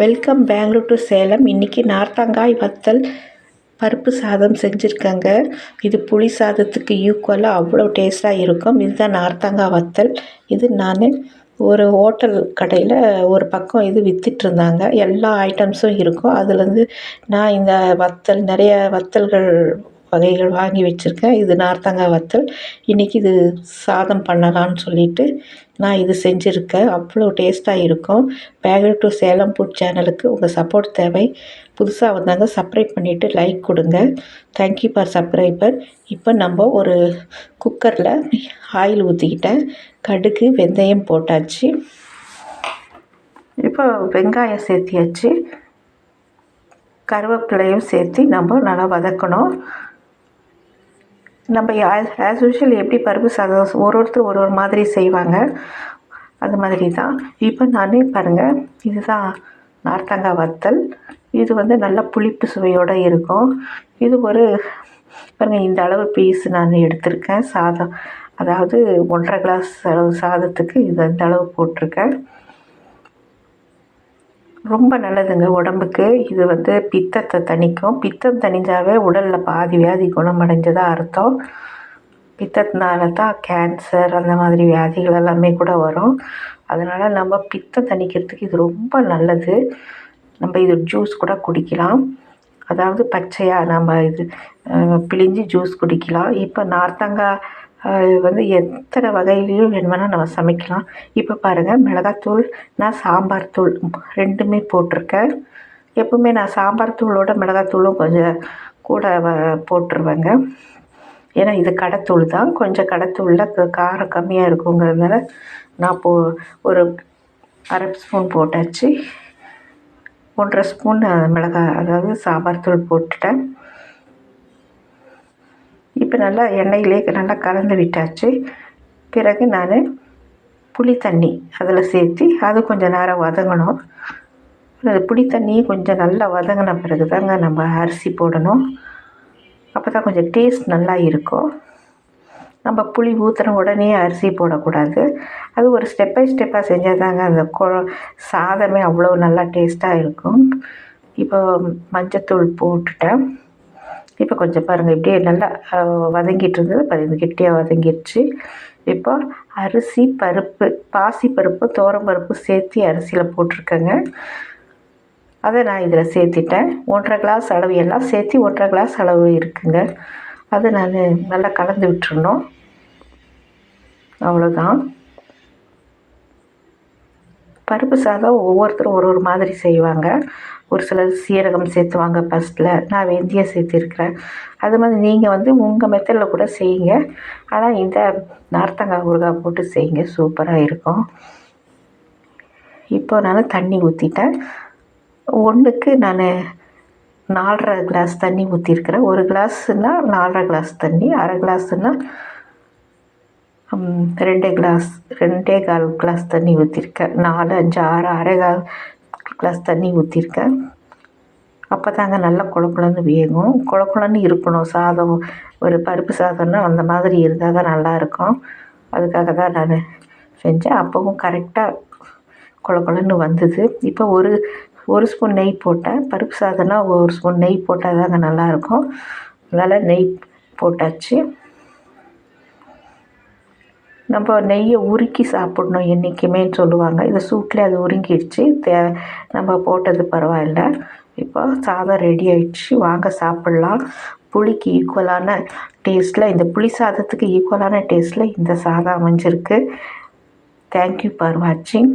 Welcome Bangalore to Salem. இன்றைக்கி நார்த்தங்காய் வத்தல் பருப்பு சாதம் செஞ்சுருக்கேங்க. இது புளி சாதத்துக்கு ஈக்குவலாக அவ்வளோ டேஸ்ட்டாக இருக்கும். இதுதான் நார்த்தங்காய் வத்தல். இது நான் ஒரு ஹோட்டல் கடையில் ஒரு பக்கம் இது விற்றுட்ருந்தாங்க எல்லா ஐட்டம்ஸும் இருக்கும். அதுலேருந்து நான் இந்த வத்தல் நிறைய வத்தல்கள் வகைகள் வாங்கி வச்சுருக்கேன். இது நார்த்தங்காய் வத்தல். இன்றைக்கி இது சாதம் பண்ணலான்னு சொல்லிட்டு நான் இது செஞ்சுருக்கேன். அவ்வளோ டேஸ்ட்டாக இருக்கும். பெங்களூர் டு சேலம் ஃபுட் சேனலுக்கு உங்கள் சப்போர்ட் தேவை. புதுசாக வந்தாங்க சப்ரைப் பண்ணிவிட்டு லைக் கொடுங்க. தேங்க்யூ ஃபார் சப்ஸ்கிரைபர் இப்போ நம்ம ஒரு குக்கரில் ஆயில் ஊற்றிக்கிட்டேன் கடுகு வெந்தயம் போட்டாச்சு. இப்போ வெங்காயம் சேர்த்தியாச்சு. கருவேப்பிலையும் சேர்த்து நம்ம நல்லா வதக்கணும். நம்ம ஆஸ் யூஷுவல் எப்படி பருப்பு சாதம் ஒரு ஒருத்தர் ஒரு ஒரு மாதிரி செய்வாங்க. அது மாதிரி தான் இப்போ நானே பாருங்கள் இதுதான் நார்த்தங்காய் வத்தல். இது வந்து நல்லா புளிப்பு சுவையோடு இருக்கும். இது ஒரு பாருங்கள் இந்த அளவு பீஸ் நான் எடுத்திருக்கேன் சாதம். அதாவது ஒன்றரை கிளாஸ் அளவு சாதத்துக்கு இது அந்த அளவு போட்டிருக்கேன். ரொம்ப நல்லதுங்க உடம்புக்கு. இது வந்து பித்தத்தை தணிக்கும். பித்தம் தணிஞ்சாவே உடலில் பாதி வியாதி குணமடைஞ்சதாக அர்த்தம். பித்தத்தினால தான் கேன்சர் அந்த மாதிரி வியாதிகள் எல்லாமே கூட வரும். அதனால் நம்ம பித்தம் தணிக்கிறதுக்கு இது ரொம்ப நல்லது. நம்ம இது ஜூஸ் கூட குடிக்கலாம். அதாவது பச்சையாக நம்ம இது பிழிஞ்சு ஜூஸ் குடிக்கலாம். இப்போ நார்த்தங்காய் வந்து எத்தனை வகையிலையும் வேணுமெனா நம்ம சமைக்கலாம். இப்போ பாருங்கள் மிளகாத்தூள் நான் சாம்பார் தூள் ரெண்டுமே போட்டிருக்கேன். எப்பவுமே நான் சாம்பார் தூளோட மிளகாத்தூளும் கொஞ்சம் கூட வ போட்டுருவேங்க. ஏன்னா இது கடைத்தூள் தான். கொஞ்சம் கடைத்தூளில் காரம் கம்மியாக இருக்குங்கிறதுனால நான் போ ஒரு அரை ஸ்பூன் போட்டாச்சு. ஒன்றரை ஸ்பூன் மிளகாய் அதாவது சாம்பார் தூள் போட்டுட்டேன். இப்போ நல்லா எண்ணெயிலே நல்லா கலந்து விட்டாச்சு. பிறகு நான் புளி தண்ணி அதில் சேர்த்து அது கொஞ்சம் நேரம் வதங்கணும். அது புளி தண்ணியும் கொஞ்சம் நல்லா வதங்கின பிறகு தாங்க நம்ம அரிசி போடணும். அப்போ தான் கொஞ்சம் டேஸ்ட் நல்லா இருக்கும். நம்ம புளி ஊற்றின உடனே அரிசி போடக்கூடாது. அது ஒரு ஸ்டெப் பை ஸ்டெப்பாக செஞ்சால் தாங்க அந்த கொ சாதமே அவ்வளோ நல்லா டேஸ்ட்டாக இருக்கும். இப்போ மஞ்சத்தூள் போட்டுட்டேன். இப்போ கொஞ்சம் பாருங்கள் இப்படியே நல்லா வதங்கிட்டு இருந்தது. பாருங்கள் கெட்டியாக வதங்கிடுச்சு இப்போ அரிசி பருப்பு பாசி பருப்பு பருப்பு சேர்த்து அரிசியில் போட்டிருக்கேங்க. அதை நான் இதில் சேர்த்திட்டேன். ஒன்றரை கிளாஸ் அளவு எல்லாம் சேர்த்து ஒன்றரை கிளாஸ் அளவு இருக்குங்க. அதை நான் நல்லா கலந்து விட்டுருணும் அவ்வளோதான் பருப்பு சாதம் ஒவ்வொருத்தரும் ஒரு ஒரு மாதிரி செய்வாங்க. ஒரு சிலர் சீரகம் சேர்த்துவாங்க ஃபஸ்ட்டில் நான் வெந்தயம் சேர்த்துருக்குறேன். அது மாதிரி நீங்கள் வந்து உங்கள் மெத்தடில் கூட செய்யுங்க. ஆனால் இந்த நார்த்தங்காய் ஊறுகாய் போட்டு செய்யுங்க. சூப்பராக இருக்கும். இப்போ நான் தண்ணி ஊற்றிட்டேன் ஒன்றுக்கு நான் நாலரை கிளாஸ் தண்ணி ஊற்றிருக்கிறேன் ஒரு கிளாஸ்னால் நாலரை கிளாஸ் தண்ணி அரை கிளாஸ்னால் ரெண்டே கிளாஸ் ரெண்டே கால் கிளாஸ் தண்ணி ஊற்றிருக்கேன் நாலு அஞ்சு ஆறு அரை கால் கிளாஸ் தண்ணி ஊற்றிருக்கேன் அப்போ தாங்க நல்லா குழக்குழன்னு வேகும். குழக்குழன்னு இருக்கணும். சாதம் ஒரு பருப்பு சாதம்னா அந்த மாதிரி இருந்தால் தான் நல்லாயிருக்கும். அதுக்காக தான் நான் செஞ்சேன். அப்போவும் கரெக்டாக குழக்குழன்னு வந்தது. இப்போ ஒரு ஒரு ஸ்பூன் நெய் போட்டேன். பருப்பு சாதம்னா ஒரு ஸ்பூன் நெய் போட்டால் தாங்க நல்லாயிருக்கும். அதனால் நெய் போட்டாச்சு. நம்ம நெய்யை உருக்கி சாப்பிட்ணும் என்றைக்குமேன்னு சொல்லுவாங்க. இந்த சூட்டில் அது உருங்கிடுச்சு. தே நம்ம போட்டது பரவாயில்ல. இப்போ சாதம் ரெடி ஆயிடுச்சு. வாங்க சாப்பிட்லாம். புளிக்கு ஈக்குவலான டேஸ்ட்டில் இந்த புளி சாதத்துக்கு ஈக்குவலான டேஸ்ட்டில் இந்த சாதம் அமைஞ்சிருக்கு. தேங்க்யூ ஃபார் வாட்சிங்